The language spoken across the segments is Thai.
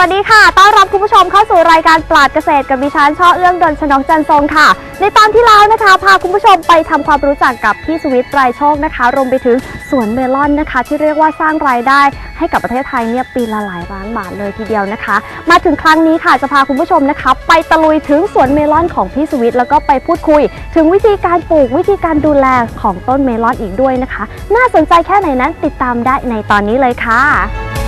วัสดีค่ะ ต้อนรับคุณผู้ชมเข้าสู่รายการปราดเกษตรกับดิฉันช่อเอื้องดนชนกจันทรงค่ะ ในตอนที่แล้วนะคะ พาคุณผู้ชมไปทำความรู้จักกับพี่สวิตไตรโชคนะคะ รวมไปถึงสวนเมลอนนะคะ ที่เรียกว่าสร้างรายได้ให้กับประเทศไทยเนี่ยปีละหลายล้านบาทเลยทีเดียวนะคะ มาถึงครั้งนี้ค่ะจะพาคุณผู้ชมนะคะไปตะลุยถึงสวนเมลอนของพี่สวิตแล้วก็ไปพูดคุย ถึงวิธีการปลูกวิธีการดูแลของต้นเมลอนอีกด้วยนะคะ น่าสนใจแค่ไหนนั้นติดตามได้ในตอนนี้เลยค่ะ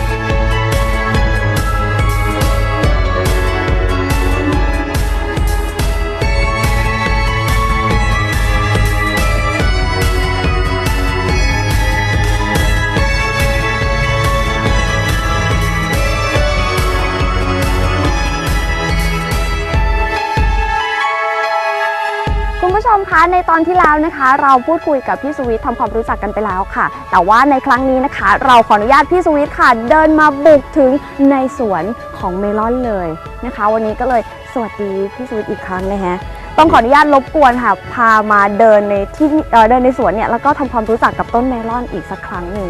ตอนที่แล้วนะคะ เราพูดคุยกับพี่สวิทย์ทำความรู้จักกันไปแล้วค่ะ แต่ว่าในครั้งนี้นะคะ เราขออนุญาตพี่สวิทย์ค่ะ เดินมาบุกถึงในสวนของเมลอนเลยนะคะ วันนี้ก็เลยสวัสดีพี่สวิทย์อีกครั้งนะฮะต้องขออนุญาตรบกวนค่ะพามาเดินในที่เอ่อเดินในสวนเนี่ยแล้วก็ทำความรู้จักกับต้นเมลอนอีกสักครั้งหนึ่ง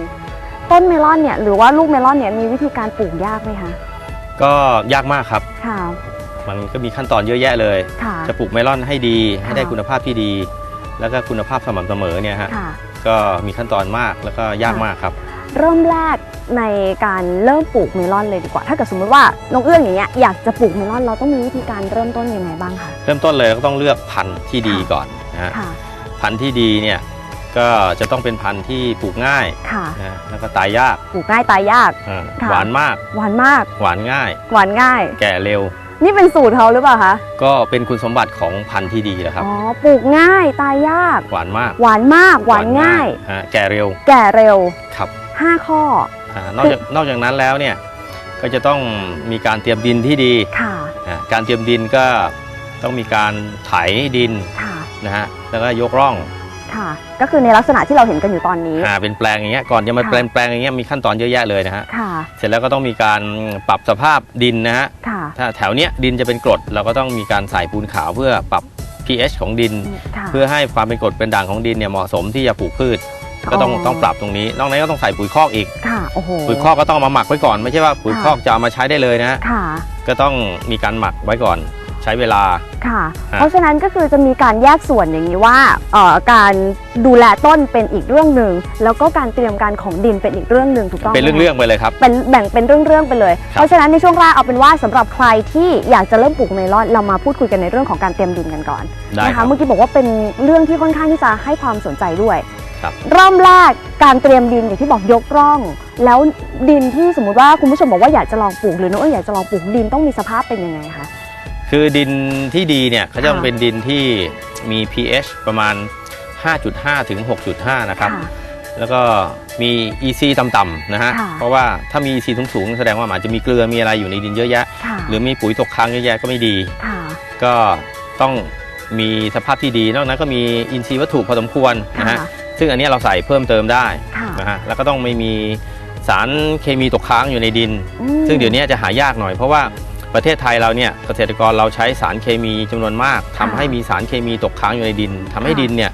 ต้นเมลอนเนี่ยหรือว่าลูกเมลอนเนี่ยมีวิธีการปลูกยากไหมคะก็ยากมากครับค่ะมันก็มีขั้นตอนเยอะแยะเลยค่ะจะปลูกเมลอนให้ดี ให้ได้ค่ะคุณภาพที่ดี แล้วก็คุณภาพสม่ำเสมอเนี่ยฮะค่ะ ก็มีขั้นตอนมากแล้วก็ยากมากครับ เริ่มแรกในการเริ่มปลูกเมลอนเลยดีกว่า ถ้าเกิดสมมติว่าน้องเอื้องอย่างเงี้ยอยากจะปลูกเมลอนเราต้องมีวิธีการเริ่มต้นยังไงบ้างคะ เริ่มต้นเลยเราก็ต้องเลือกพันธุ์ที่ดีค่ะก่อนนะฮะค่ะ พันธุ์ที่ดีเนี่ยก็จะต้องเป็นพันธุ์ที่ปลูกง่ายค่ะ นะฮะแล้วก็ตายยากปลูกง่ายตายยาก อ่าค่ะ หวานมากหวานมาก หวานง่าย หวานง่าย แก่เร็ว นี่เป็นสูตรเขาหรือเปล่าคะ ก็เป็นคุณสมบัติของพันธุ์ที่ดีแหละครับ อ๋อ ปลูกง่าย ตายยาก หวานมากหวานมาก หวานง่ายอ่าแก่เร็วแก่เร็ว ครับ5 ข้ออานอกจากนอกจากนั้นแล้วเนี่ยก็จะต้องมีการเตรียมดินที่ดีค่ะ อ่าการเตรียมดินก็ต้องมีการไถดินค่ะ นะฮะแล้วก็ยกร่องค่ะ ก็คือในลักษณะที่เราเห็นกันอยู่ตอนนี้ หาเป็นแปลงอย่างเงี้ยก่อนจะมาค่ะ แปลงแปลงอย่างเงี้ยมีขั้นตอนเยอะแยะเลยนะฮะค่ะ เสร็จแล้วก็ต้องมีการปรับสภาพดินนะฮะค่ะ ถ้าแถวเนี้ยดินจะเป็นกรดเราก็ต้องมีการใส่ปูนขาวเพื่อปรับ pH ของดิน ค่ะเพื่อให้ความเป็นกรดเป็นด่างของดินเนี่ยเหมาะสมที่จะปลูกพืช ก็ต้องอ๋อต้องปรับตรงนี้ นอกนั้นก็ต้องใส่ปุ๋ยคอกอีก ค่ะโอ้โหปุ๋ยคอกก็ต้องเอามาหมักไว้ก่อน ไม่ใช่ว่าปุ๋ยค่ะคอกจะเอามาใช้ได้เลยนะฮะค่ะ ก็ต้องมีการหมักไว้ก่อน ใช้เวลา ค่ะ ฮะ เพราะฉะนั้นก็คือจะมีการแยกส่วนอย่างนี้ว่าเอ่อการดูแลต้นเป็นอีกเรื่องหนึ่งแล้วก็การเตรียมการของดินเป็นอีกเรื่องหนึ่งถูกต้องเป็นไหมเรื่องๆไปเลยครับ เป็นแบ่งเป็นเรื่องๆไปเลย ครับ เพราะฉะนั้นในช่วงแรกเอาเป็นว่าสำหรับใครที่อยากจะเริ่มปลูกเมลอนเรามาพูดคุยกันในเรื่องของการเตรียมดินกันก่อนได้นะครัคะบ เมื่อกี้บอกว่าเป็นเรื่องที่ค่อนข้างที่จะให้ความสนใจด้วยครับ เริ่มแรกการเตรียมดินอย่างที่บอกยกร่อง แล้วดินที่สมมุติว่าคุณผู้ชมบอกว่าอยากจะลองปลูกหรือน้องเอ๋ยอยากจะลองปลูกดินต้องมีสภาพเป็นยังไงคะ คือดินที่ดีเนี่ยเขาจะต้องค่ะเป็นดินที่มี pH ประมาณ 5.5 ถึง 6.5 นะครับค่ะแล้วก็มี EC ต่ำๆนะฮะค่ะเพราะว่าถ้ามี EC สูงๆ แสดงว่ามันอาจจะมีเกลือมีอะไรอยู่ในดินเยอะแยะค่ะหรือมีปุ๋ยตกค้างเยอะแยะก็ไม่ดีค่ะก็ต้องมีสภาพที่ดีนอกนั้นก็มีอินทรีย์วัตถุพอสมควรนะฮะค่ะซึ่งอันเนี้ยเราใส่เพิ่มเติมได้ค่ะนะฮะ แล้วก็ต้องไม่มีสารเคมีตกค้างอยู่ในดินอืมซึ่งเดี๋ยวนี้จะหายากหน่อยเพราะว่า ประเทศไทยเราเนี่ยเกษตรกรเราใช้สารเคมีจำนวนมากทำค่ะให้มีสารเคมีตกค้างอยู่ในดินทำให้ค่ะดินเนี่ย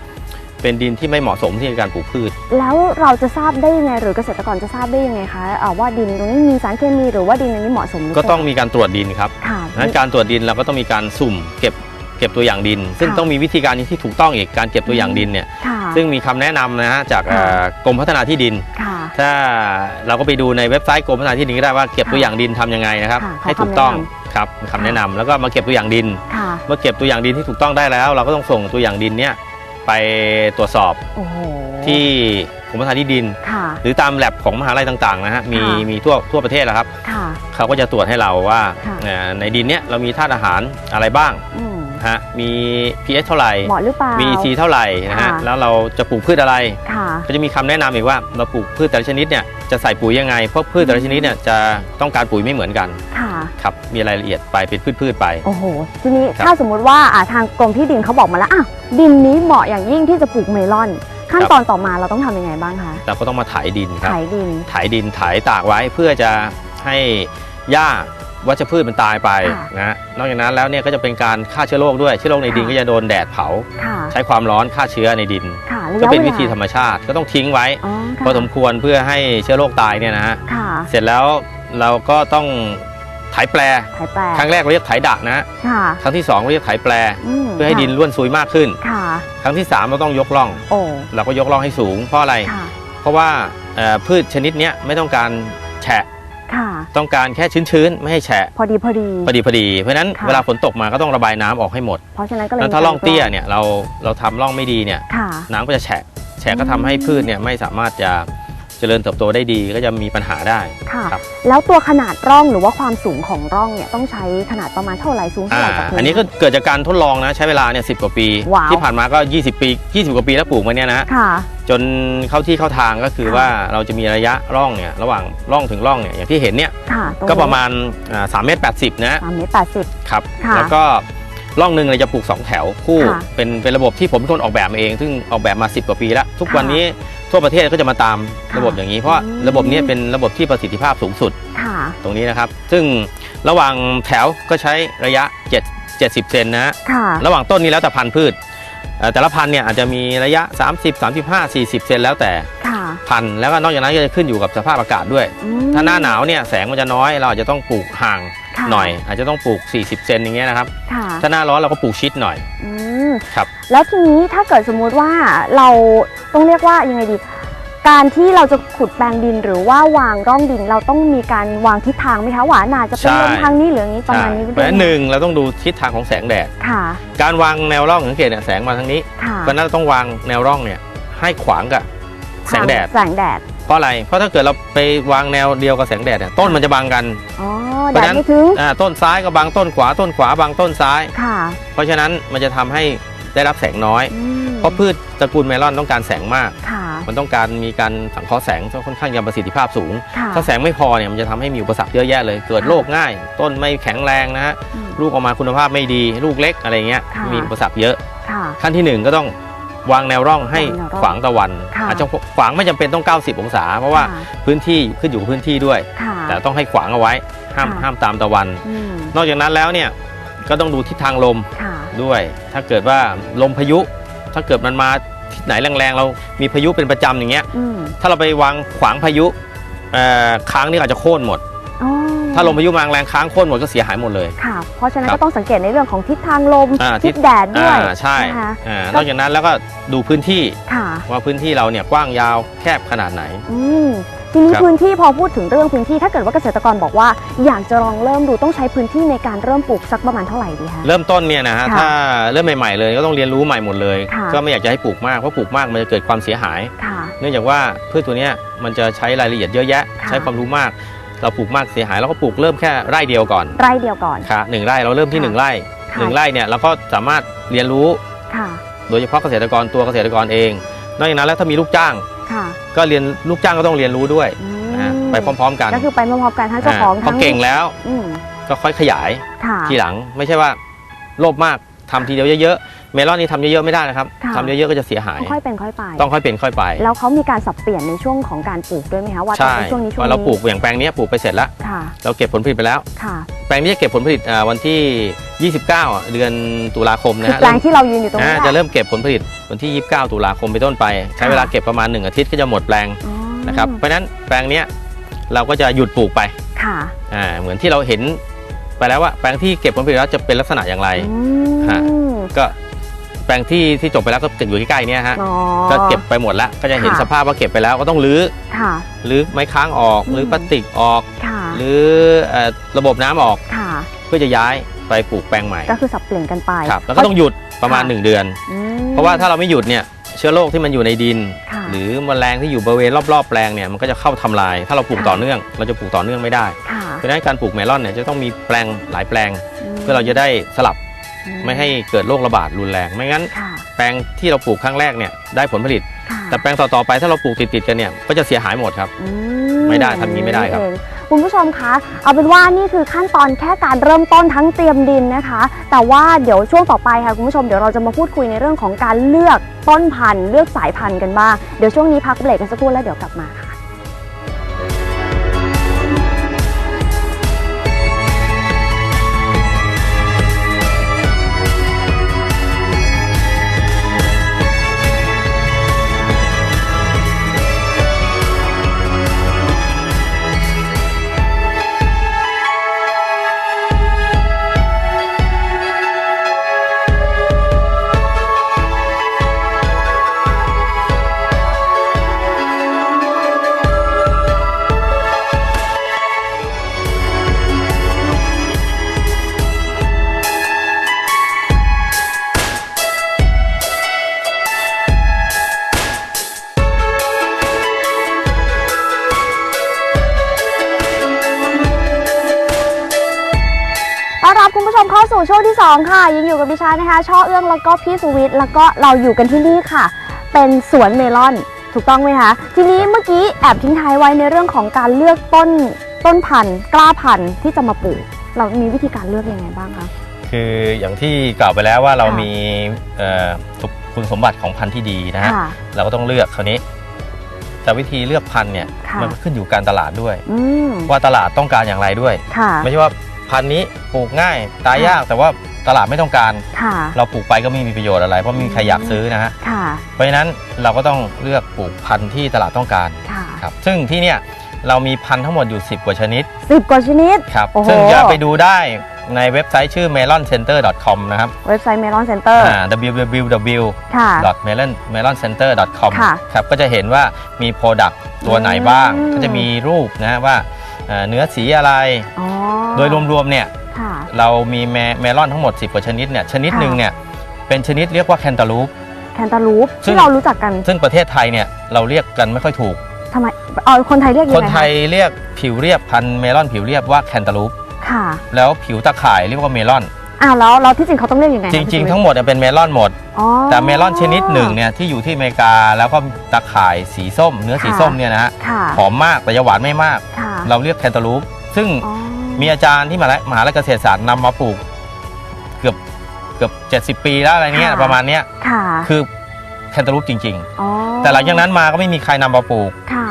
เป็นดินที่ไม่เหมาะสมที่ในการปลูกพืช แล้วเราจะทราบได้ยังไง หรือเกษตรกรจะทราบได้ยังไงคะเอ่อว่าดินตรงนี้มีสารเคมีหรือว่าดินตรงนี้เหมาะสมหรืก็เปล่าต้องมีการตรวจดินครับค่ะดังนั้นการตรวจดินเราก็ต้องมีการสุ่มเก็บเก็บตัวอย่างดิน ซึ่งค่ะต้องมีวิธีการที่ถูกต้องอีกการเก็บตัวอย่างดินเนี่ยค่ะซึ่งมีคำแนะนำนะฮะจากค่ะเอ่อกรมพัฒนาที่ดินค่ะ ถ้าเราก็ไปดูในเว็บไซต์กรมพัฒนาที่ดินก็ได้ว่าเก็บค่ะตัวอย่างดินทำยังไงนะครับ ค่ะขอให้ถูกต้องคำแนะนครับคำแนะนำแล้วก็มาเก็บตัวอย่างดิน ค่ะ เมื่อเก็บตัวอย่างดินที่ถูกต้องได้แล้ว เราก็ต้องส่งตัวอย่างดินเนี่ยไปตรวจสอบโอ้โหที่กรมพัฒนาที่ดิน ค่ะ หรือตามแลบของมหาลัยต่างๆนะฮะมีค่ะ มีทั่วทั่วประเทศแล้วครับค่ะ เขาก็จะตรวจให้เราว่าค่ะ เอ่อในดินเนี่ยเรามีธาตุอาหารอะไรบ้าง อืม ฮะมี pH เท่าไหร่เหมาะหรือเปล่ามี EC เท่าไหร่นะฮะค่ะ แล้วเราจะปลูกพืชอะไร ค่ะ ก็จะมีคำแนะนำอีกว่าเราปลูกพืชแต่ละชนิดเนี่ยจะใส่ปุ๋ยยังไงเพราะพืชแต่ละชนิดเนี่ยจะต้องการปุ๋ยไม่เหมือนกันค่ะ ครับมีรายละเอียดไปเป็นพืชๆไป โอ้โห ทีนี้ครับถ้าสมมุติว่าอ่าทางกรมที่ดินเขาบอกมาแล้วอะดินนี้เหมาะอย่างยิ่งที่จะปลูกเมลอน ขั้นตอนต่อมาเราต้องทำยังไงบ้างคะเราก็ต้องมาไถดินครับไถดิน ไถดินไถตากไว้เพื่อจะให้หญ้า วัชพืชมันตายไปค่ะนะฮะนอกจากนั้นแล้วเนี่ยก็จะเป็นการฆ่าเชื้อโรคด้วยเชื้อโรคในดินค่ะก็จะโดนแดดเผาค่ะใช้ความร้อนฆ่าเชื้อในดินค่ะระก็ยะเป็นเววิธีธรลารมชาติก็ต้องทิ้งไว้อ๋อค่ะพอสมควรเพื่อให้เชื้อโรคตายเนี่ยนะฮะค่ะเสร็จแล้วเราก็ต้องไถแปลถ่ายแปลครั้งแรกเราเรียกไถดะนะค่ะครั้งที่สองเราเรียกไถแปลมเพื่อให้ดินร่วนซุยมากขึ้นค่ะครั้งที่สามเราต้องยกร่องโอ้เราก็ยกร่องให้สูงเพราะอะไรค่ะเพราะว่าเอ่อพืชชนิดเนี้ยไม่ต้องการแฉะค่ะ ต้องการแค่ชื้นๆ ไม่ให้แฉะพอดีพอดี พอดีพอดี เพราะฉะนั้นค่ะ เวลาฝนตกมาก็ต้องระบายน้ำออกให้หมดเพราะฉะนั้นก็เลยแล้วถ้าร่องเตี้ยเนี่ยเราเราทำร่องไม่ดีเนี่ยค่ะ น้ำก็จะแฉะแฉะก็ทำให้พืชเนี่ยไม่สามารถจะ เจริญเติบโตได้ดีก็จะมีปัญหาได้ ค่ะ ครับ แล้วตัวขนาดร่องหรือว่าความสูงของร่องเนี่ยต้องใช้ขนาดประมาณเท่าไหร่สูงเท่าอ่าไหร่จากพื้ อันนี้ก็เกิดจากการทดลองนะใช้เวลาเนี่ยสิกว่าปี ว้าว ที่ผ่านมาก็ 20 ปี 20 กว่าปีแล้วปลูกมาเนี่ยนะค่ะ จนเข้าที่เข้าทางก็คือค่ะ ว่าเราจะมีระยะร่องเนี่ยระหว่างร่องถึงร่องเนี่ยอย่างที่เห็นเนี่ยค่ะตงนี้ก็ประมาณอ่า3เมตร80นะสามเมตรแปดสิบ ครับค่ะแล้วก็ร่องหนึ่งเราจะปลูก 2 แถวคู่ค่ะเป็นเป็นระบบที่ผมเป็นคนออกแบบมาเอง ซึ่งออกแบบมา 10 กว่าปีแล้ว ทุกค่ะวันนี้ ทั่วประเทศก็จะมาตามค่ะระบบอย่างนี้ เพราะว่าอืมระบบนี้เป็นระบบที่ประสิทธิภาพสูงสุดค่ะ ตรงนี้นะครับ ซึ่งระหว่างแถวก็ใช้ระยะ 7 70 เซนนะค่ะ ระหว่างต้นนี้แล้วแต่พันธุ์พืชเอ่อแต่ละพันธุ์เนี่ยอาจจะมีระยะ 30 35 40 เซนแล้วแต่ค่ะพันธุ์แล้วก็นอกจากนั้นก็จะขึ้นอยู่กับสภาพอากาศด้วย อืมถ้าหน้าหนาวเนี่ยแสงมันจะน้อยเราอาจจะต้องปลูกห่างค่ะ หน่อย อาจจะต้องปลูก 40 เซนอย่างเงี้ยนะครับ ค่ะถ้าหน้าร้อนเราก็ปลูกชิดหน่อย อืมครับ แล้วทีนี้ถ้าเกิดสมมุติว่าเราต้องเรียกว่ายังไงดี การที่เราจะขุดแปลงดินหรือว่าวางร่องดินเราต้องมีการวางทิศทางไหมคะว่าน่าจะเป็นลมทางนี้หรืออย่างนี้ประมาณนี้เพด้ราะวยฉะนั้นหนึ่งเราต้องดูทิศทางของแสงแดด ค่ะการวางแนวร่องสังเกตเนี่ยแสงมาทางนี้ค่ะเพราะฉะนั้นเราต้องวางแนวร่องเนี่ยให้ขวางกับแสงแดดแสงแดดเพราะอะไร เพราะถ้าเกิดเราไปวางแนวเดียวกับแสงแดดเนี่ยต้นมันจะบังกัน อ๋อเพแดราะดฉะนั้นไม่ถึงอ่าต้นซ้ายก็บังต้นขวาต้นขวาบังต้นซ้ายค่ะ เพราะฉะนั้นมันจะทำให้ได้รับแสงน้อยอืมเพราะพืชตระกูลเมลอนต้องการแสงมากค่ะมันต้องการมีการสังเคราะห์แสงที่ค่อนข้างจะประสิทธิภาพสูงค่ะถ้าแสงไม่พอเนี่ยมันจะทำให้มีอุปสรรคเยอะแยะเลย เกิดโรคง่าย ต้นไม่แข็งแรงนะฮะอืมลูกออกมาคุณภาพไม่ดี ลูกเล็กอะไรเงี้ยค่ะมีอุปสรรคเยอะค่ะขั้นที่หนึ่งก็ต้อง วางแนวร่องให้วางแนวร่องขวางตะวัน ค่ะอาจจะขวางไม่จำเป็นต้อง 90 องศา เพราะว่าค่ะ พื้นที่ขึ้นอยู่กับพื้นที่ด้วย ค่ะ แต่ต้องให้ขวางเอาไว้ห้ามค่ะ ห้ามตามตะวัน อืมนอกจากนั้นแล้วเนี่ยก็ต้องดูทิศทางลมค่ะ ด้วย ถ้าเกิดว่าลมพายุ ถ้าเกิดมันมาทิศไหนแรงๆ เรามีพายุเป็นประจำอย่างเงี้ย อืมถ้าเราไปวางขวางพายุเอ่อค้างนี่อาจจะโค่นหมดอ๋อ ถ้าลมพายุมาแรงค้างโค่นหมดก็เสียหายหมดเลย ค่ะ เพราะฉะนั้นครับก็ต้องสังเกตในเรื่องของทิศทางลมอ่าทิทิศศ แดดด้วยอ่าใช่นะคะอ่านอกจากนั้นแล้วก็ดูพื้นที่ค่ะ ว่าพื้นที่เราเนี่ยกว้างยาวแคบขนาดไหน อืมทีนี้ครับ พื้นที่พอพูดถึงเรื่องพื้นที่ถ้าเกิดว่าเกษตรกรบอกว่า อยากจะลองเริ่มดูต้องใช้พื้นที่ในการเริ่มปลูกสักประมาณเท่าไหร่ดีคะ เริ่มต้นเนี่ยนะฮะค่ะถ้าเริ่มใหม่ๆเลยก็ต้องเรียนรู้ใหม่หมดเลย ค่ะ ก็ไม่อยากจะให้ปลูกมากเพราะปลูกมากมันจะเกิดความเสียหาย ค่ะ เนื่องจากว่าพืชตัวเนี้ยมันจะใช้รายละเอียดเยอะแยะ ค่ะ ใช้ความรู้มาก เราปลูกมากเสียหายเราก็ปลูกเริ่มแค่ไร่เดียวก่อนไร่เดียวก่อนครับหนึ่งไร่เราเริ่มที่ค่ะหนึ่งไร่ค่ะหนึ่งไร่เนี่ยเราก็สามารถเรียนรู้ค่ะโดยเฉพาะเกษตรกรตัวเกษตรกรเอง นอกจากนั้นแล้วถ้ามีลูกจ้างค่ะก็เรียนลูกจ้างก็ต้องเรียนรู้ด้วยอืมนะฮะไปพร้อม ๆ กันก็คือไปพร้อมๆกันทั้งเจ้าของพอทั้งเก่งแล้วอืมก็ค่อยขยายค่ะทีหลังไม่ใช่ว่าโลภมากทำทีเดียวเยอะๆ เมลอนนี่ทำเยอะๆไม่ได้นะครับค่ะ ทำเยอะๆก็จะเสียหาย ค่อยๆเป็นค่อยไป ต้องค่อยเป็นค่อยไปแล้วเขามีการสับเปลี่ยนในช่วงของการปลูกด้วยไหมคะว่าจะใช่เป็นช่วงนี้ช่วงว่านี้เราปลูกอย่างแปลงเนี้ยปลูกไปเสร็จแล้วค่ะเราเก็บผลผลิตไปแล้ว ค่ะแปลงนี้จะเก็บผลผลิตอ่าวันที่ 29อะเดือนตุลาคมนะคือฮะแปลงที่เรายืนอยู่ตรงนี้อ่าแหลจะเริ่มเก็บผลผลิตวันที่ 29 ตุลาคมไปนต้นไป ใช้เวลาเก็บประมาณ 1 อาทิตย์ก็จะหมดแปลงอ๋อนะครับเพราะฉะนั้นแปลงเนี้ยเราก็จะหยุดปลูกไปค่ะอ่าเหมือนที่เราเห็นไปแล้วว่าแปลงที่เก็บผลผลิตแล้วจะเป็นลักษณะอย่างไร อืฮะมก็ แปลงที่ที่จบไปแล้วก็จะอยู่ใกล้ๆเนี่ยฮะอ๋อ ก็เก็บไปหมดแล้วก็จะเห็นค่ะ สภาพว่าเก็บไปแล้วก็ต้องรื้อค่ะ รื้อไม้ค้างออกอืมรื้อพลาสติกออกค่ะหรือเอ่อระบบน้ำออกค่ะ เพื่อจะย้ายไปปลูกแปลงใหม่ก็คือสับเปลี่ยนกันไปครับแล้วก็ต้องหยุดประมาณค่ะ1เดือน อืมเพราะว่าถ้าเราไม่หยุดเนี่ยเชื้อโรคที่มันอยู่ในดิน ค่ะ หรือแมลงที่อยู่บริเวณรอบๆแปลงเนี่ยมันก็จะเข้าทำลาย ถ้าเราปลูกค่ะ ต่อเนื่อง เราจะปลูกต่อเนื่องไม่ได้ค่ะเพราะฉะนั้นการปลูกเมลอนเนี่ยจะต้องมีแปลงหลายแปลงมเพื่อเราจะได้สลับอื ไม่ให้เกิดโรคระบาดรุนแรง ไม่งั้นค่ะแปลงที่เราปลูกครั้งแรกเนี่ยได้ผลผลิตค่ะแต่แปลงต่อๆไปถ้าเราปลูกติดๆกันเนี่ยก็จะเสียหายหมดครับอืไม่ได้ทำอย่างนี้ไม่ได้ครับเองคุณผู้ชมคะเอาเป็นว่านี่คือขั้นตอนแค่การเริ่มต้นทั้งเตรียมดินนะคะ แต่ว่าเดี๋ยวช่วงต่อไปค่ะคุณผู้ชมเดี๋ยวเราจะมาพูดคุยในเรื่องของการเลือกต้นพันธุ์เลือกสายพันธุ์กันบ้างเดี๋ยวช่วงนี้พักเบรกกันสักครู่แล้วเดี๋ยวกลับมาค่ะ 2 ค่ะ ยังอยู่กับดิฉันนะคะช่อเอื้องแล้วก็พี่สุวิทย์แล้วก็เราอยู่กันที่นี่ค่ะ เป็นสวนเมลอนถูกต้องไหมคะทีนี้เมื่อกี้แอบทิ้งท้ายไว้ในเรื่องของการเลือกต้นต้นพันธุ์กล้าพันธุ์ที่จะมาปลูกเรามีวิธีการเลือกยังไงบ้างคะคืออย่างที่กล่าวไปแล้วว่าเราค่ะมีเอ่อคุณสมบัติของพันธุ์ที่ดีนะฮะค่ะเราก็ต้องเลือกคราวนี้ แต่วิธีเลือกพันธุ์เนี่ยค่ะมันก็ขึ้นอยู่การตลาดด้วยอืมว่าตลาดต้องการอย่างไรด้วยค่ะไม่ใช่ว่าพันธุ์นี้ปลูกง่ายตายยากแต่ว่า ตลาดไม่ต้องการ ค่ะ เราปลูกไปก็ไม่มีประโยชน์อะไร เพราะไม่มีใครอยากซื้อนะฮะ ค่ะ เพราะฉะนั้นเราก็ต้องเลือกปลูกพันธุ์ที่ตลาดต้องการค่ะครับซึ่งที่เนี่ยเรามีพันธุ์ทั้งหมดอยู่ 10 กว่าชนิดสิบกว่าชนิด ครับโอ้โห ซึ่งจะไปดูได้ในเว็บไซต์ชื่อ meloncenter.com นะครับเว็บไซต์ Melon Center อ่า www ค่ะ melon meloncenter.com ค่ะครับก็จะเห็นว่ามี Product ตัวไหนบ้าง อืม ก็จะมีรูปนะว่าเอ่อเนื้อสีอะไร อ๋อโดยรวมๆเนี่ย ค่ะ เรามีเมเมลอนทั้งหมด 10 กว่าชนิดเนี่ยชนิดค่ะหนึ่งเนี่ยเป็นชนิดเรียกว่าแคนตาลูป แคนตาลูปซึ่ง ที่เรารู้จักกันซึ่งประเทศไทยเนี่ยเราเรียกกันไม่ค่อยถูก ทำไมเออคนไทยเรียกยังคนไงไทยเรียกผิวเรียบพันธุ์เมลอนผิวเรียบว่าแคนตาลูป ค่ะแล้วผิวตะข่ายเรียกว่าเมลอน อ้าวแล้วเราที่จริงเขาต้องเรียกยังไงจริง ๆ ทั้งหมดเนี่ยเป็นเมลอนหมด อ๋อ แต่เมลอนชนิดหนึ่งเนี่ยที่อยู่ที่อเมริกาแล้วก็ตะข่ายสีส้ม เนื้อสีค่ะ ส้มเนี่ยนะฮะค่ะหอมมากแต่จะหวานไม่มาก ค่ะ เราเรียกแคนตาลูป ซึ่งอ๋อ มีอาจารย์ที่มหาลัยมหาลัยเกษตรศาสตร์นำมาปลูก เกือบเกือบ 70 ปีแล้วอะไรเนี้ยประมาณเนี้ยค่ะคือแคนตาลูปจริง อ๋อๆ แต่หลังจากนั้นมาก็ไม่มีใครนำมาปลูก ค่ะ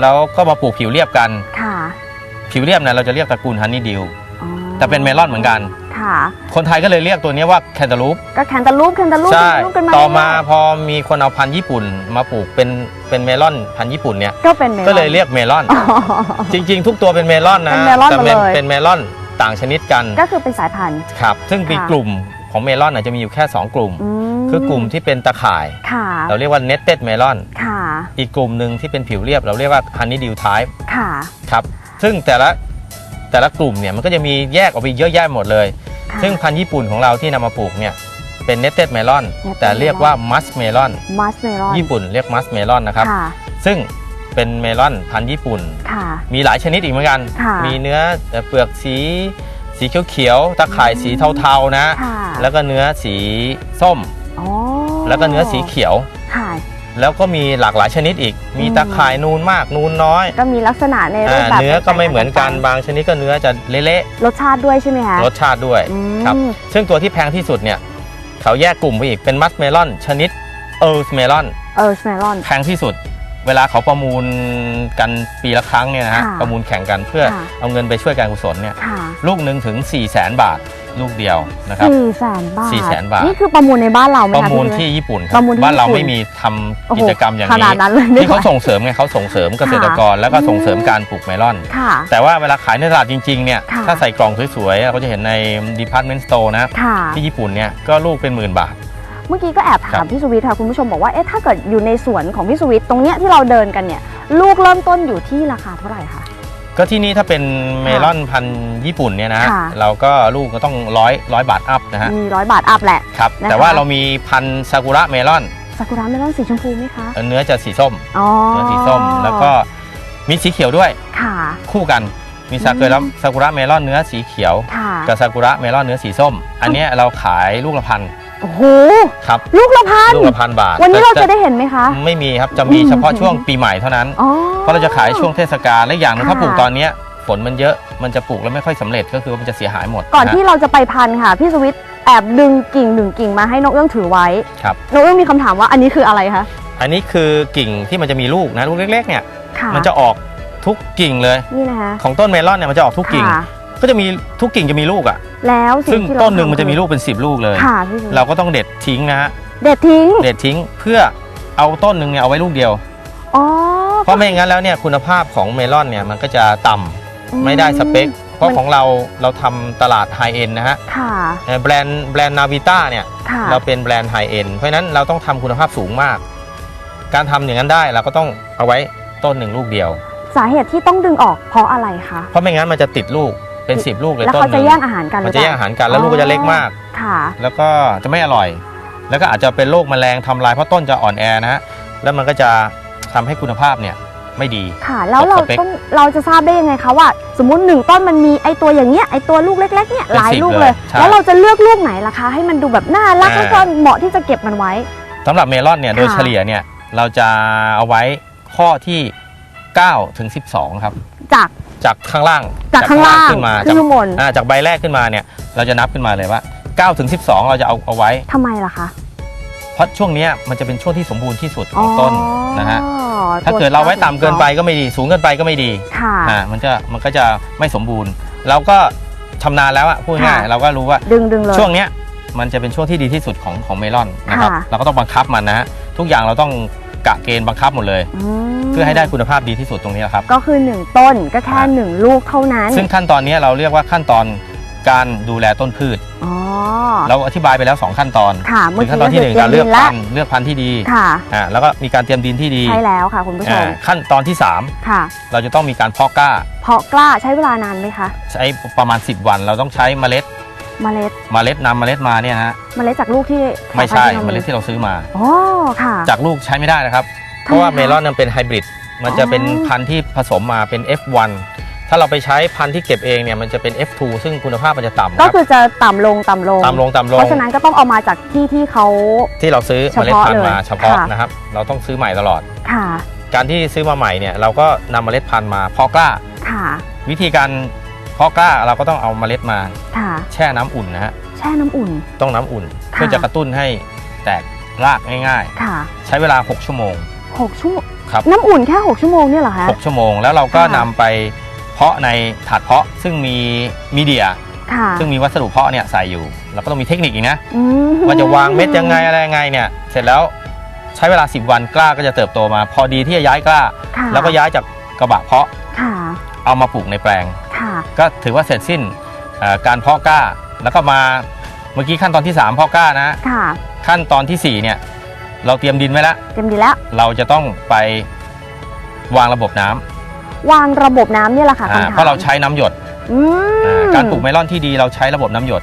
แล้วก็มาปลูกผิวเรียบกัน ค่ะผิวเรียบเนี่ยเราจะเรียกตระกูลฮันนี่ดิว อ๋อแต่เป็นเมลอนเหมือนกัน ค่ะ คนไทยก็เลยเรียกตัวเนี้ยว่าแคนตาลูปก็แคนตาลูปแคนตาลูปใช่แคนตาลูปกันมาต่อมาเรื่ยพอมีคนเอาพันธุ์ญี่ปุ่นมาปลูกเป็นเป็นเมลอนพันธุ์ญี่ปุ่นเนี่ย ๆก็เป็นเมลอน ก็เลยเรียกเมลอนอ๋อจริงๆ ทุกตัวเป็นเมลอนนะเป็นเมลอนแต่หมดเป็นเลยเป็นเมลอนต่างชนิดกันก็คือเป็นสายพันธุ์ ครับ ซึ่งมีค่ะ กลุ่มของเมลอนน่ะจะมีอยู่แค่ 2 กลุ่ม อืมคือกลุ่มที่เป็นตะข่าย ค่ะเราเรียกว่า netted melon ค่ะอีกกลุ่มหนึ่งที่เป็นผิวเรียบ เราเรียกว่า honeydew type ค่ะ ครับ ซึ่งแต่ละแต่ละกลุ่มเนี่ยมันก็จะมีแยกออกไปเยอะแยะหมดเลยค่ะ ซึ่งพันธุ์ญี่ปุ่นของเราที่นำมาปลูกเนี่ยเป็น netted melon netted แต่เรียกว่า musk melon มัสเมลอนญี่ปุ่นเรียก musk melon นะครับ ค่ะซึ่งเป็นเมลอนพันธุ์ญี่ปุ่น ค่ะ มีหลายชนิดอีกเหมือนกัน ค่ะ มีเนื้อเอ่อเปลือกสี สีเขียวๆตะข่ายสีเทาๆนะ ค่ะแล้วก็เนื้อสีส้ม อ๋อแล้วก็เนื้อสีเขียว ค่ะ แล้วก็มีหลากหลายชนิดอีก มีอืมตะข่ายนูนมากนูนน้อย ก็มีลักษณะในรูปอ่าแบบเนื้อก็ไม่เหมือนกันแตต่างบางชนิดก็เนื้อจะเละๆรสชาติด้วยใช่ไหมคะๆรสชาติด้วยอืมครับซึ่งตัวที่แพงที่สุดเนี่ยเขาแยกกลุ่มไปอีกเป็นมัสเมลอน ชนิดเอิร์ธเมลอนเออสเมลอนแพงที่สุด เวลาเขาประมูลกันปีละครั้งเนี่ยนะฮะค่ะประมูลแข่งกันเพื่อค่ะเอาเงินไปช่วยการกุศลเนี่ยค่ะลูกหนึ่งถึง4 0 0แสนบาท ลูกเดียวนะครับสี่แสนบาทสี่แสนบาท นี่คือประมูลในบ้านเราไหมประคะมูลพี่ที่ญี่ปุ่นคปรับระมูลที่บ้านเราญี่ปุ่นไม่มีทำโอ้โหกิจกรรมอย่างขนี้นาดนั้นเลยที่เขาส่งเสริมไงเขาส่งเสริมเกษตรกร แล้วก็ส่งเสริมการปลูกเมลอน ค่ะ แต่ว่าเวลาขายในตลาดจริงๆเนี่ยค่ะ ถ้าใส่กล่องสวยๆเราก็จะเห็นใน department store นะค่ะ ที่ญี่ปุ่นเนี่ยก็ลูกเป็นหมื่นบาท เมื่อกี้ก็แอบถาครัมบพี่สุวิทย์ค่ะคุณผู้ชมบอกว่าเอ๊ะถ้าเกิดอยู่ในสวนของพี่สุวิทย์ตรงเนี้ยที่เราเดินกันเนี่ยลูกเริ่มต้นอยู่ที่ราคาเท่าไหร่คะ ก็ที่นี่ถ้าเป็นเมลอนพันธุ์ญี่ปุ่นเนี่ยนะค่ะเราก็ลูกก็ต้องร้อยร้อยบาทอัพนะฮะมีร้อยบาทอัพแหละ ครับนะคะ แต่ว่าเรามีพันธุ์ซากุระเมลอนซากุระเมลอนสีชมพูไหมคะเนื้อจะสีส้มอ๋อเนื้อสีส้ม แล้วก็มีสีเขียวด้วยค่ะ คู่กันมีซากุระอืม ซากุระเมลอนเนื้อสีเขียว ค่ะ กับซากุระเมลอนเนื้อสีส้ม อันเนี้ยเราขายลูกละพัน โอ้โหครับ ลูกละพัน ลูกละพันบาทวันนี้เราแต่จะได้เห็นไหมคะ ไม่มีครับจะมีอืมเฉพาะช่วงปีใหม่เท่านั้นอ๋อเพราะเราจะขายช่วงเทศกาลและอย่างหนึงค่ะถ้าปลูกตอนเนี้ยฝนมันเยอะมันจะปลูกแล้วไม่ค่อยสำเร็จก็คือว่ามันจะเสียหายหมด ก่อนนะที่เราจะไปพันค่ะพี่สุวิทย์แอบดึงกิ่งหนึ่งกิ่งมาให้นกเอื้องถือไว้ครับนกเอื้องมีคำถามว่าอันนี้คืออะไรคะอันนี้คือกิ่งที่มันจะมีลูกนะลูกเล็ก ๆ เนี่ยค่ะมันจะออกทุกกิ่งเลยนี่นะคะของต้นเมลอนเนี่ยมันจะออกทุกกิ่งค่ะ ก็จะมีทุกกิ่งจะมีลูกอะ แล้วสิ่ซึ่งที่เราต้นหนึ่งมันจะมีทำลูกเป็น 10 ลูกเลย ค่ะพี่สุวิทย์เราก็ต้องเด็ดทิ้งนะฮะเด็ดทิ้งเด็ดทิ้งเพื่อเอาต้นหนึ่งเนี่ยเอาไว้ลูกเดียว อ๋อเพราะไม่อย่างนั้นแล้วเนี่ยคุณภาพของเมลอนเนี่ยมันก็จะต่ำอืไม่ได้สเปค เพราะมันของเราเราทำตลาดไฮเอ็นนะฮะค่ะเอ่อแบรนด์แบรนด์นาวิต้าเนี่ย ค่ะเราเป็นแบรนด์ไฮเอ็นเพราะฉะนั้นเราต้องทำคุณภาพสูงมาก การทำอย่างนั้นได้เราก็ต้องเอาไว้ต้นหนึ่งลูกเดียว สาเหตุที่ต้องดึงออกเพราะอะไรคะเพราะไม่งั้นมันจะติดลูก เป็น10ลูกเลยแล้วต้นเขาหจะนึ่งแย่งอาหารกันหมัรืนอจะเปแย่งล่าอาหารกันแล้วลูกก็จะเล็กมาก ค่ะ แล้วก็จะไม่อร่อย แล้วก็อาจจะเป็นโรคแมลงทำลายเพราะต้นจะอ่อนแอนะฮะ แล้วมันก็จะทำให้คุณภาพเนี่ยไม่ดี ค่ะ แล้วเราตกสเปค ต้องเราจะทราบได้ยังไงคะว่า สมมุติหนึ่งต้นมันมีไอตัวอย่างเงี้ยไอตัวลูกเล็กๆเนี่ยเป็นหลายสิบลูกเลเลยยใช่ แล้วเราจะเลือกลูกไหนล่ะคะ ให้มันดูแบบน่ารักอ่าแล้วก็เหมาะที่จะเก็บมันไว้ สำหรับเมลอนเนี่ย ค่ะ โดยเฉลี่ยเนี่ย เราจะเอาไว้ข้อที่9ถึง12 ครับ จาก จากข้างล่างจากข้างล่างขึ้นมาขึ้นจากข้างบนอ่าจากใบแรกขึ้นมาเนี่ย เราจะนับขึ้นมาเลยว่า9ถึง12 เราจะเอาเอาไว้ทำไมล่ะคะเพราะช่วงเนี้ยมันจะเป็นช่วงที่สมบูรณ์ที่สุดของต้นนะฮะอ๋อถ้าตัวเกิดเราไว้ต่ำเกินไปก็ไม่ดี สูงเกินไปก็ไม่ดีค่ะอ่ามันจะมันก็จะไม่สมบูรณ์เราก็ชำนาญแล้วอะพูดง่ายค่ะๆเราก็รู้ว่าดึงดึงเลยช่วงเนี้ยมันจะเป็นช่วงที่ดีที่สุดของของเมลอนนะครับค่ะเราก็ต้องบังคับมันนะฮะทุกอย่างเราต้อง กะเกณฑ์บังคับหมดเลยมเพื่อให้ได้คุณภาพดีที่สุดตรงนี้นะครับ ก็คือ 1 ต้นก็แค่ อ่า 1 ลูกเท่านั้นซึ่งขั้นตอนนี้เราเรียกว่าขั้นตอนการดูแลต้นพืช อ๋อเราอธิบายไปแล้ว 2 ขั้นตอนค่ะเมื่คืออกี้ขั้นตอนที่หนึ่งก็การคืเลือกตรียมดินพัละนธุ์เลือกพันธุ์ที่ดีค่ะ อ่าแล้วก็มีการเตรียมดินที่ดีใช่แล้วค่ะคุณผู้ชอ่ามขั้นตอนที่ ค่ะ 3 เราจะต้องมีการเพาะกล้า เพาะกล้าใช้เวลานานไหมคะ ใช้ประมาณ 10 วัน เราต้องใช้เมล็ด เมล็ดเมล็ดนำเมล็ดมาเนี่ยนะฮะเมล็ดจากลูกที่ไม่ใช่สายพันธุ์เมล็ดที่เราซื้อมาอ๋อค่ะ จากลูกใช้ไม่ได้นะครับ เพทำไมราะว่าคะเมลอนมันเป็นไฮบริดมันจะเป็นอ๋อพันธุ์ที่ผสมมาเป็น F1 ถ้าเราไปใช้พันธุ์ที่เก็บเองเนี่ยมันจะเป็น F2 ซึ่งคุณภาพมันจะต่ำคก็รับคือจะต่ำลงต่ำลงต่ำลงต่ำลเพงราะฉะนั้นก็ต้องเอามาจากที่ที่เขาที่เราซื้อเฉเมล็ดพาะพันธุ์มาเลยเฉพาะค่ะนะครับ เราต้องซื้อใหม่ตลอดค่ะ การที่ซื้อมาใหม่เนี่ยเราก็นำเมล็ดพันธุ์มาเพาะกล้าค่ะวิธีการ เพาะกล้าเราก็ต้องเอาเมล็ดมาค่ะแช่น้ำอุ่นนะฮะแช่น้ำอุ่น ต้องน้ำอุ่นค่ะเพื่อจะกระตุ้นให้แตกรากง่ายค่ะๆ ใช้เวลา 6 ชั่วโมง หกชั่วโมงครับ น้ำอุ่นแค่6ชั่วโมงเนี่ยเหรอคะ 6 ชั่วโมง แล้วเราก็ค่ะ นำไปเพาะในถาดเพาะซึ่งมีมีเดีย ค่ะซึ่งมีวัสดุเพาะเนี่ยใส่อยู่ เราก็ต้องมีเทคนิคอีกนะ อืมว่าจะวางเม็ดยังไงอะไรยังไงเนี่ย เสร็จแล้วใช้เวลา 10 วันกล้าก็จะเติบโตมา พอดีที่จะย้ายกล้า ค่ะแล้วก็ย้ายจากกระบะเพาะค่ะเอามาปลูกในแปลง ค่ะ ก็ถือว่าเสร็จสิ้นเอ่อการเพาะกล้า แล้วก็มาเมื่อกี้ขั้นตอนที่3เพาะกล้านะค่ะ ขั้นตอนทีสี่4เนี่ยเราเตรียมดินไว้แล้วเต็มดีแล้ว เราจะต้องไปวางระบบน้ำวางระบบน้ำเนี่ยแหละค่ะอ่าคำถามเพราะเราใช้น้ำหยดอืมอ่าการปลูกเมลอนที่ดีเราใช้ระบบน้ำหยด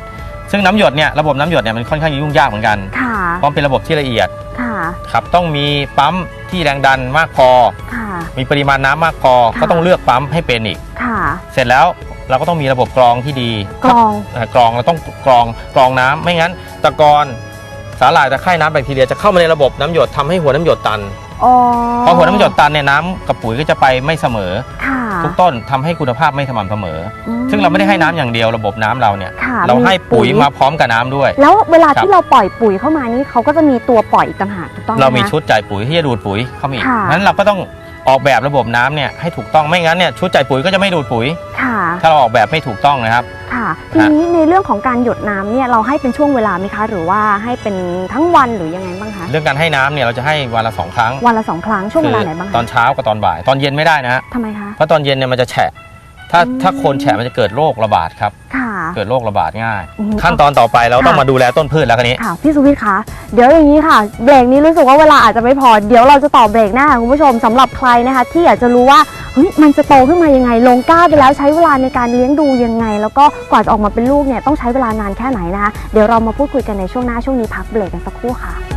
ซึ่งน้ำหยดเนี่ยระบบน้ำหยดเนี่ยมันค่อนข้างยุ่งยากเหมือนกันค่ะเพราะมันเป็นระบบที่ละเอียดค่ะครับต้องมีปั๊มที่แรงดันมากพอค่ะ มีปริมาณน้ำมากพอค่ะก็ต้องเลือกปั๊มให้เป็นอีก ค่ะ เสร็จแล้วเราก็ต้องมีระบบกรองที่ดีกรองเอ่อกรองเราต้องกรองกรองน้ำไม่งั้น ตะกอนสาหร่ายตะไคร่น้ำแบคทีเรียจะเข้ามาในระบบน้ำหยดทำให้หัวน้ำหยดตันอ๋อพอหัวน้ำหยดตันเนี่ยน้ำกับปุ๋ยก็จะไปไม่เสมอ ค่ะทุกต้นทำให้คุณภาพไม่สม่ำเสมอ อืซึ่งเราไม่ได้ให้น้ำอย่างเดียวระบบน้ำเราเนี่ย ค่ะเราให้ปุ๋ยปุ๋ยมาพร้อมกับน้ำด้วย แล้วเวลาครับ ที่เราปล่อยปุ๋ยเข้ามานี่เขาก็จะมีตัวปล่อยอีกต่างหากถูกต้องไหมเรามีคะ ชุดจ่ายปุ๋ยที่จะดูดปุ๋ยเข้ามาอีกค่ะ นั้นเราก็ต้อง ออกแบบระบบน้ำเนี่ยให้ถูกต้องไม่งั้นเนี่ยชุดจ่ายปุ๋ยก็จะไม่ดูดปุ๋ย ค่ะ ถ้าเราออกแบบไม่ถูกต้องนะครับ ค่ะ ทีนี้ในเรื่องของการหยดน้ำเนี่ยเราให้เป็นช่วงเวลาไหมคะ หรือว่าให้เป็นทั้งวันหรือยังไงบ้างคะ เรื่องการให้น้ำเนี่ยเราจะให้วันละสองครั้งวันละสองครั้งช่วงเวลาไหนบ้างตอนคะเช้ากับตอนบ่าย ตอนเย็นไม่ได้นะฮะทำไมคะ เพราะตอนเย็นเนี่ยมันจะแฉะ ถ้าอืมถ้าโคนแฉะมันจะเกิดโรคระบาดครับ ค่ะ เกิดโรคระบาดง่าย อืม ขั้นตอนต่อไปเราต้องค่ะมาดูแลต้นพืชแล้วคันนี้ ค่ะพี่สุวิทย์คะเดี๋ยวอย่างนี้ค่ะเบรกนี้รู้สึกว่าเวลาอาจจะไม่พอเดี๋ยวเราจะต่อเบรกหน้าค่ะคุณผู้ชมสำหรับใครนะคะ ที่อยากจะรู้ว่าเฮ้ยมันจะโตขึ้นมายังไง ลงกล้าไปแล้วใช้เวลาในการเลี้ยงดูยังไง แล้วก็กว่าจะออกมาเป็นลูกเนี่ยต้องใช้เวลานานแค่ไหนนะคะเดี๋ยวเรามาพูดคุยกันในช่วงหน้าช่วงนี้พักเบรกกันสักครู่ค่ะ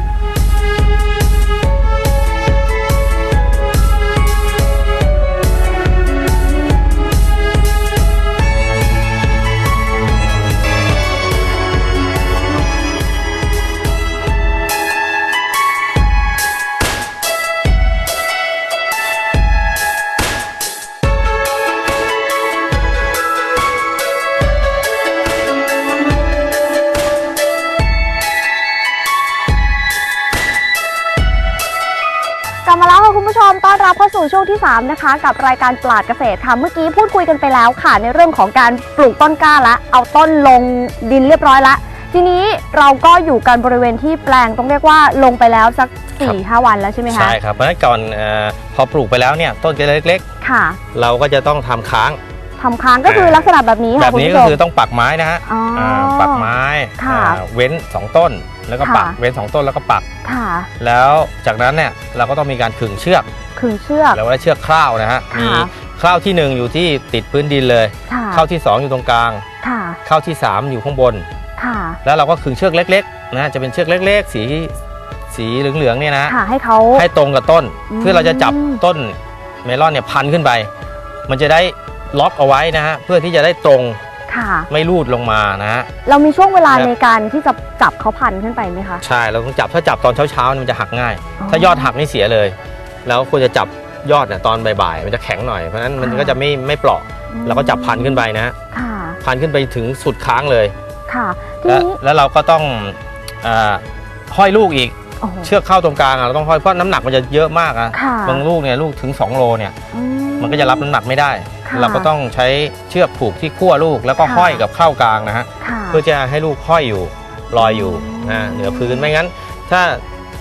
สู่ช่วงที่ 3 นะคะ กับรายการปราดเกษตรค่ะเมื่อกี้พูดคุยกันไปแล้วค่ะ ในเรื่องของการปลูกต้นกล้าละ เอาต้นลงดินเรียบร้อยละ ทีนี้เราก็อยู่กันบริเวณที่แปลงต้องเรียกว่าลงไปแล้วสัก4ี่ห้าวันแล้วใช่ไหมคะใช่ครับเพราะฉะนั้นก่อนเออพอปลูกไปแล้วเนี่ยต้นจะเล็กค่ะๆ เราก็จะต้องทำค้าง ทำค้างก็คือลักษณะแบบนี้แบค่ะบคุณนี้ผู้ก็ชม คือต้องปักไม้นะฮะอ๋อออ่าปักไม้ค่ะ อ่าเว้น 2 ต้น แล้วก็ปักค่ะ เว้น2ต้นแล้วก็ปัก ค่ะแล้วจากนั้นเนี่ยเราก็ต้องมีการขึงเชือกขึงเชือก เราได้เชือกคร่าวนะฮะค่ะ มีคร่าวที่หนึ่งอยู่ที่ติดพื้นดินเลยค่ะเข้าที่2อยู่ตรงกลางค่ะเข้าที่3อยู่ข้างบน ค่ะแล้วเราก็ขึงเชือกเล็กๆนะจะเป็นเชือกเล็ก ๆ สีสีเหลืองๆเนี่ยนะ ค่ะให้เขา ให้ตรงกับต้นอืม เพื่อเราจะจับต้นเมลอนเนี่ยพันขึ้นไป มันจะได้ล็อกเอาไว้นะฮะเพื่อที่จะได้ตรง ค่ะ ไม่รูดลงมานะฮะ เรามีช่วงเวลาครับ ในการที่จะจับเขาพันขึ้นไปไหมคะ ใช่เราต้องจับถ้าจับตอนเช้าๆเนี่ยมันจะหักง่ายถ้ายอดหักนี่เสียเลย แล้วควรจะจับยอดเนี่ยตอนบ่ายๆมันจะแข็งหน่อยเพราะฉะนั้นมันก็จะไม่ไม่เปราะเราก็จับพันขึ้นไปนะฮะค่ะพันขึ้นไปถึงสุดค้างเลยค่ะทีแล้วนี้แล้วเราก็ต้องอาห้อยลูกอีกโอ้โห เชือกเข้าตรงกลางอะเราต้องห้อยเพราะน้ำหนักมันจะเยอะมากอะค่ะ บางลูกเนี่ยลูกถึง 2 โลเนี่ยอืมันก็จะรับน้ำหนักไม่ได้ค่ะ เราก็ต้องใช้เชือกผูกที่ขั้วลูกแล้วก็ค่ะห้อยกับเข้ากลางนะฮะค่ะเพื่อจะให้ลูกห้อยอยู่ลอยอยู่อืมนะเหนือพื้นไม่งั้น ถ้า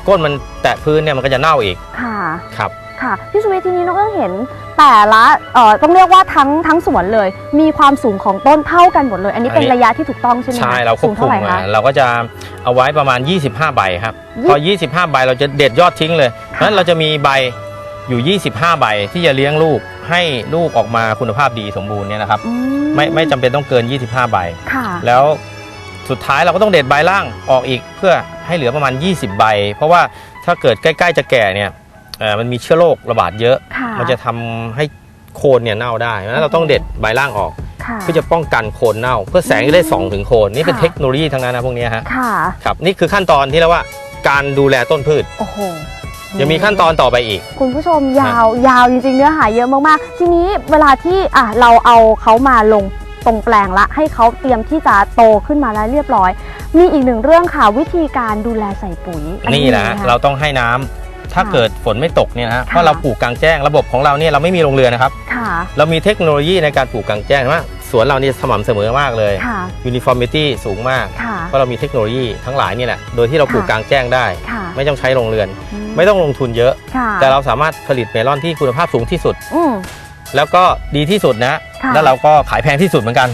ก้นมันแตะพื้นเนี่ยมันก็จะเน่าอีกค่ะครับค่ะพี่สุวิทย์ทีนี้น้องเอื้องเห็นแต่ละเอ่อต้องเรียกว่าทั้งทั้งสวนเลย มีความสูงของต้นเท่ากันหมดเลย อันนี้เป็นอันนี้ระยะที่ถูกต้องใช่ไหมคะใช่เราควสูบงคุเท่ามไหร่มาคะเราก็จะเอาไว้ประมาณ 25 ใบครับยี่พอ 25 ใบเราจะเด็ดยอดทิ้งเลยเพราะฉะนั้นเราจะมีใบ อยู่ 25 ใบที่จะเลี้ยงลูกให้ลูกออกมาคุณภาพดีสมบูรณ์เนี่ยนะครับ อืไม่ไม่จำเป็นต้องเกิน 25 ใบ ค่ะ แล้วสุดท้ายเราก็ต้องเด็ดใบล่างออกอีกเพื่อให้เหลือประมาณ 20 ใบ เพราะว่าถ้าเกิดใกล้ๆจะแก่เนี่ยเอ่อมันมีเชื้อโรคระบาดเยอะ ค่ะ มันจะทำให้โคนเนี่ยเน่าได้เพราะฉะนั้นเราต้องเด็ดใบล่างออกค่ะ เพื่อจะป้องกันโคนเน่า เพื่อแสงจะได้ส่องถึงโคนนี่เป็นค่ะ เทคโนโลยีทั้งนั้นนะพวกเนี้ยฮะค่ะ ครับนี่คือขั้นตอนที่เรียกว่าการดูแลต้นพืช โอ้โห ยังมีขั้นตอนต่อไปอีก คุณผู้ชมยาวยาวจริงๆเนื้อหาเยอะมากๆ ทีนี้เวลาที่อะเราเอาเขามาลงตรงแปลงละ ให้เขาเตรียมที่จะโตขึ้นมาแล้วเรียบร้อย มีอีกหนึ่งเรื่องค่ะวิธีการดูแลใส่ปุ๋ยอันี่แหละมีฮะไหมคเราต้องให้น้ำถ้าค่ะเกิดฝนไม่ตกเนี่ยนะฮะค่ะเพราะเราปลูกกลางแจ้งระบบของเราเนี่ยเราไม่มีโรงเรือนนะครับค่ะเรามีเทคโนโลยีในการปลูกกลางแจ้งว่าสวนเรานี่สม่ำเสมอมากเลยค่ะ uniformity สูงมากค่ะเพราะเรามีเทคโนโลยีทั้งหลายนี่แหละ โดยที่เราปลูกค่ะกลางแจ้งได้ค่ะไม่ต้องใช้โรงเรือนอื ไม่ต้องลงทุนเยอะ ค่ะแต่เราสามารถผลิตเมลอนที่คุณภาพสูงที่สุด อืม แล้วก็ดีที่สุดนะค่ะ แล้วเราก็ขายแพงที่สุดเหมือนกัน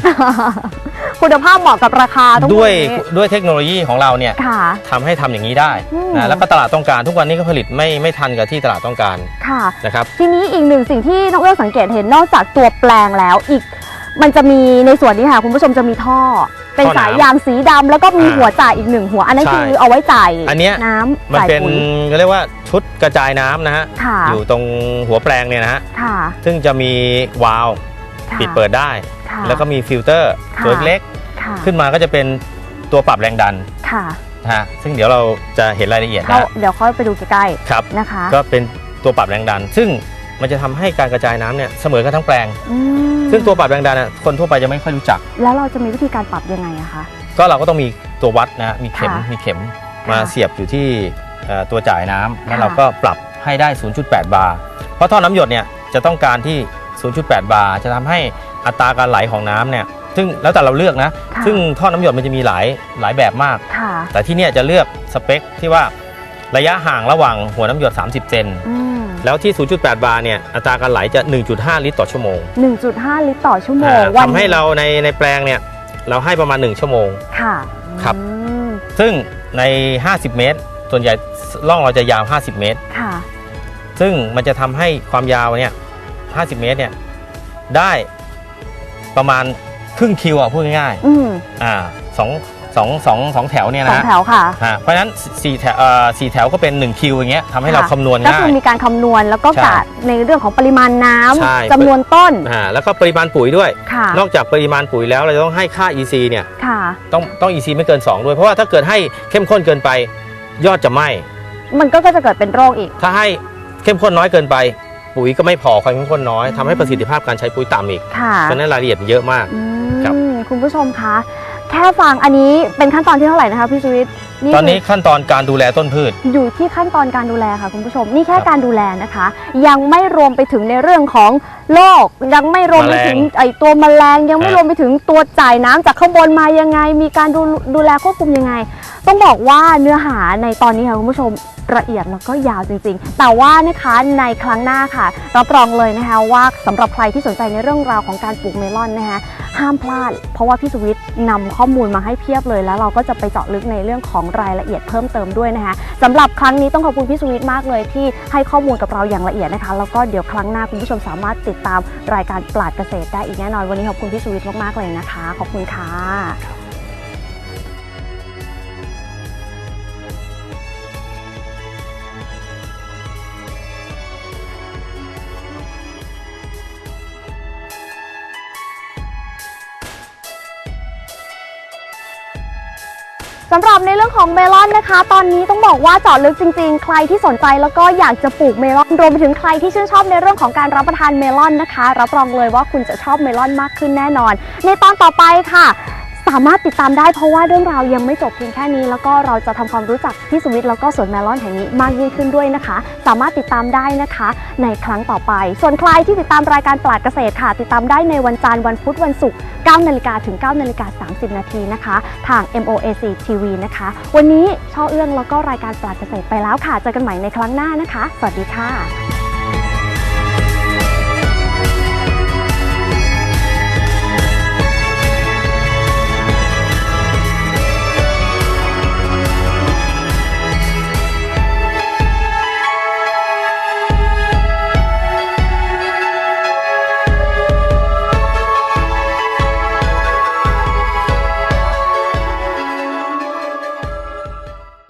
คุณภาพเหมาะกับราคาต้องด้วยพูอางนี้ด้วยเทคโนโลยีของเราเนี่ยค่ะ ทำให้ทำอย่างนี้ได้อืม นะแล้วก็ตลาดต้องการทุกวันนี้ก็ผลิตไม่ไม่ทันกับที่ตลาดต้องการค่ะ นะครับ ทีนี้อีกหนึ่งสิ่งที่น้องเอื้อสังเกตเห็นนอกจากตัวแปลงแล้วอีก มันจะมีในส่วนนี้ค่ะคุณผู้ชมจะมีท่อ เป็นท่อน้ำสายยางสีดำแล้วก็มีอ่าหัวจ่ายอีกหนึ่งหัว อันนั้นใช่คือเอาไว้จ่ายอันเนี้ย น้ำมันจ่ายเป็นปุ๋ยเขาเรียกว่าชุดกระจายน้ำนะฮะค่ะอยู่ตรงหัวแปลงเนี่ยนะฮะค่ะซึ่งจะมีวาล์วค่ะปิดเปิดได้ ค่ะ แล้วก็มีฟิลเตอร์ค่ะ ตัวเล็กค่ะขึ้นมาก็จะเป็นตัวปรับแรงดันค่ะนะฮะซึ่งเดี๋ยวเราจะเห็นรายละเอียดเข้านะเดี๋ยวค่อยไปดูใกล้ครับ ๆนะคะ ก็เป็นตัวปรับแรงดัน ซึ่ง มันจะทำให้การกระจายน้ำเนี่ยเสมอกันทั้งแปลง อืมซึ่งตัวปรับแรงดันน่ะคนทั่วไปจะไม่ค่อยรู้จัก แล้วเราจะมีวิธีการปรับยังไงอะคะ ก็เราก็ต้องมีตัววัดนะฮะมีเข็มค่ะมีเข็มมาค่ะเสียบอยู่ที่เอ่อตัวจ่ายน้ำแล้วค่ะ เราก็ปรับให้ได้ 0.8 บาร์เพราะท่อน้ำหยดเนี่ยจะต้องการที่ 0.8 บาร์จะทำให้อัตราการไหลของน้ำเนี่ยซึ่งแล้วแต่เราเลือกนะ ค่ะซึ่งท่อน้ำหยดมันจะมีหลายหลายแบบมาก ค่ะแต่ที่เนี่ยจะเลือกสเปคที่ว่าระยะห่างระหว่างหัวน้ำหยด 30 เซนอืม แล้วที่ 0.8 บาร์เนี่ยอัตราการไหลจะ 1.5 ลิตรต่อชั่วโมง1.5 ลิตรต่อชั่วโมงอ่าวันทำให้เราในในแปลงเนี่ยเราให้ประมาณ 1 ชั่วโมง ค่ะครับ อืมซึ่งใน 50 เมตร ส่วนใหญ่ร่องเราจะยาว 50 เมตร ค่ะ ซึ่งมันจะทำให้ความยาวเนี่ย 50 เมตรเนี่ยได้ประมาณครึ่งคิวอะพูดง่ายอืมๆอ่าสอง สองสองสองแถวเนี่ยสองนะแถวค่ะ ฮะเพราะฉะนั้นสี่แถวเอ่อสี่แถวก็เป็น 1 คิวอย่างเงี้ยทำให้เราค่ะ คำนวณก็ง่าคืย อมีการคำนวณแล้วก็ใช่กะในเรื่องของปริมาณน้ใช่ำจำนวนต้นอ่าแล้วก็ปริมาณปุ๋ยด้วย ค่ะนอกจากปริมาณปุ๋ยแล้วเราจะต้องให้ค่า EC เนี่ยค่ะ ต้องต้อง EC ไม่เกิน 2 ด้วย เพราะว่าถ้าเกิดให้เข้มข้นเกินไปยอดจะไหม้มันก็จะเกิดเป็นโรคอีก ถ้าให้เข้มข้นน้อยเกินไป ปุ๋ยก็ไม่พอความเข้มข้นน้อยทำให้ประสิทธิภาพการใช้ปุ๋ยต่ำอีกค่ะเพราะฉะนั้นรายละเอียดมันเยอะมาก อืครับมคุณผู้ชมคะ แค่ฟังอันนี้เป็นขั้นตอนที่เท่าไหร่นะคะพี่ชีวิตตอนนี้ขั้นตอนการดูแลต้นพืช อยู่ที่ขั้นตอนการดูแลค่ะคุณผู้ชม นี่แค่ครับการดูแลนะคะ ยังไม่รวมไปถึงในเรื่องของโรคยังไม่รวมไปถึงแมลงไอตัวแมลงยังไม่ฮะ รวมไปถึงตัวจ่ายน้ำจากข้างบนมายังไง มีการดูดูแลควบคุมยังไง ต้องบอกว่าเนื้อหาในตอนนี้ค่ะคุณผู้ชมละเอียดแล้วก็ยาวจริงๆ แต่ว่านะคะในครั้งหน้าค่ะรับรองเลยนะคะว่าสำหรับใครที่สนใจในเรื่องราวของการปลูกเมลอนนะคะ ห้ามพลาด เพราะว่าพี่สวิทนำข้อมูลมาให้เพียบเลย แล้วเราก็จะไปเจาะลึกในเรื่องของรายละเอียดเพิ่มเติมด้วยนะคะสำหรับครั้งนี้ต้องขอบคุณพี่สวิทมากเลยที่ให้ข้อมูลกับเราอย่างละเอียดนะคะ แล้วก็เดี๋ยวครั้งหน้าคุณผู้ชมสามารถติดตามรายการปราดเกษตรได้อีกแน่นอนวันนี้ขอบคุณพี่สวิทมากๆเลยนะคะ ขอบคุณค่ะำหรับในเรื่องของเมลอนนะคะ ตอนนี้ต้องบอกว่าเจาะลึกจริง ๆ ใครที่สนใจแล้วก็อยากจะปลูกเมลอนรวมไปถึงใครที่ชื่นชอบในเรื่องของการรับประทานเมลอนนะคะ รับรองเลยว่าคุณจะชอบเมลอนมากขึ้นแน่นอน ในตอนต่อไปค่ะ สามารถติดตามได้เพราะว่าเรื่องราวยังไม่จบเพียงแค่นี้ แล้วก็เราจะทำความรู้จักพี่สวิทย์แล้วก็สวนเมลอนแห่งนี้มากยิ่งขึ้นด้วยนะคะ สามารถติดตามได้นะคะ ในครั้งต่อไป ส่วนใครที่ติดตามรายการปลาดเกษตรค่ะ ติดตามได้ในวันจันทร์วันพุธวันศุกร์9นาฬิกาถึง9นาฬิกา30 นาทีนะคะ ทาง MOAC TV นะคะ วันนี้ช่อเอื้องแล้วก็รายการปลาดเกษตรไปแล้วค่ะ เจอกันใหม่ในครั้งหน้านะคะ สวัสดีค่ะ